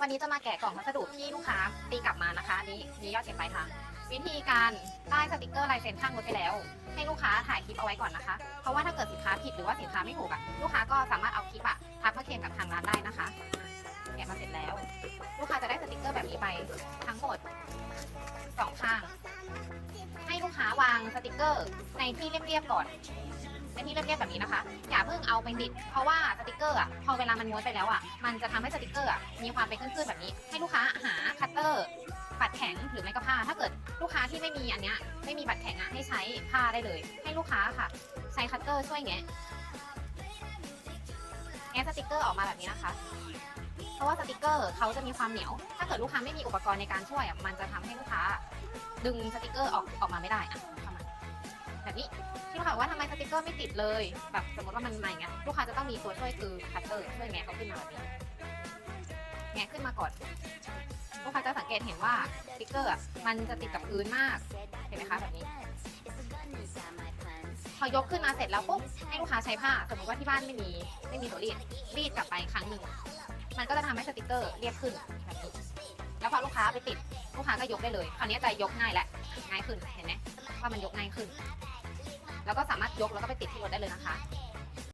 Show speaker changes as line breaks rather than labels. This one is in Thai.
วันนี้จะมาแกะกล่องพัสดุที่ลูกค้าตีกลับมานะคะอันนี้มียอดเก็บปลายทางวิธีการได้สติกเกอร์ลายเซ็นข้างรถไปแล้ว ให้ลูกค้าถ่ายคลิปเอาไว้ก่อนนะคะ เพราะว่าถ้าเกิดสินค้าผิดหรือว่าสินค้าไม่ถูกอะลูกค้าก็สามารถเอาคลิปอะทักมาเคลมกับทางร้านได้นะคะแกะมาเสร็จแล้ว ลูกค้าจะได้สติกเกอร์แบบนี้ไปทั้งหมด สติกเกอร์ในที่เรียบๆก่อนในที่เรียบๆแบบนี้นะคะ อย่าเพิ่งเอาไปดิด เพราะว่าสติกเกอร์อะพอเวลามันม้วนไปแล้วอะมันจะทำให้สติกเกอร์อะมีความเป็นคลื่นๆแบบนี้ ให้ลูกค้าหาคัตเตอร์ปัดแข็งหรือไม่ก็ผ้า ถ้าเกิดลูกค้าที่ไม่มีอันเนี้ยไม่มีบัตรแข็งอะให้ใช้ผ้าได้เลย ให้ลูกค้าค่ะ ใช้คัตเตอร์ช่วยแงะแงะสติกเกอร์ออกมาแบบนี้นะคะเพราะว่าสติกเกอร์เขาจะมีความเหนียว ถ้าเกิดลูกค้าไม่มีอุปกรณ์ในการช่วยอะมันจะทำให้ลูกค้า ดึงสติกเกอร์ออกออกมาไม่ได้อะ นี้ที่ลูกค้าบอกว่าทำไมสติกเกอร์ไม่ติดเลย แบบสมมติว่ามันมาอย่างเงี้ยลูกค้าจะต้องมีตัวช่วยคือคัตเตอร์ช่วยแงะเขาขึ้นมาแบบนี้แงะขึ้นมาก่อนลูกค้าจะสังเกตเห็นว่าสติกเกอร์มันจะติดกับพื้นมากเห็นไหมคะแบบนี้พอยกขึ้นมาเสร็จแล้วปุ๊บให้ลูกค้าใช้ผ้าสมมติว่าที่บ้านไม่มีไม่มีตัวรีดรีดกลับไปครั้งหนึ่งมันก็จะทำให้สติกเกอร์เรียบขึ้นแบบนี้แล้วพอลูกค้าไปติดลูกค้าก็ยกได้เลย คราวนี้จะยกง่ายและง่ายขึ้นเห็นไหมว่ามันยกง่ายขึ้น แล้วก็สามารถยกแล้วก็ไปติดที่รถได้เลยนะคะ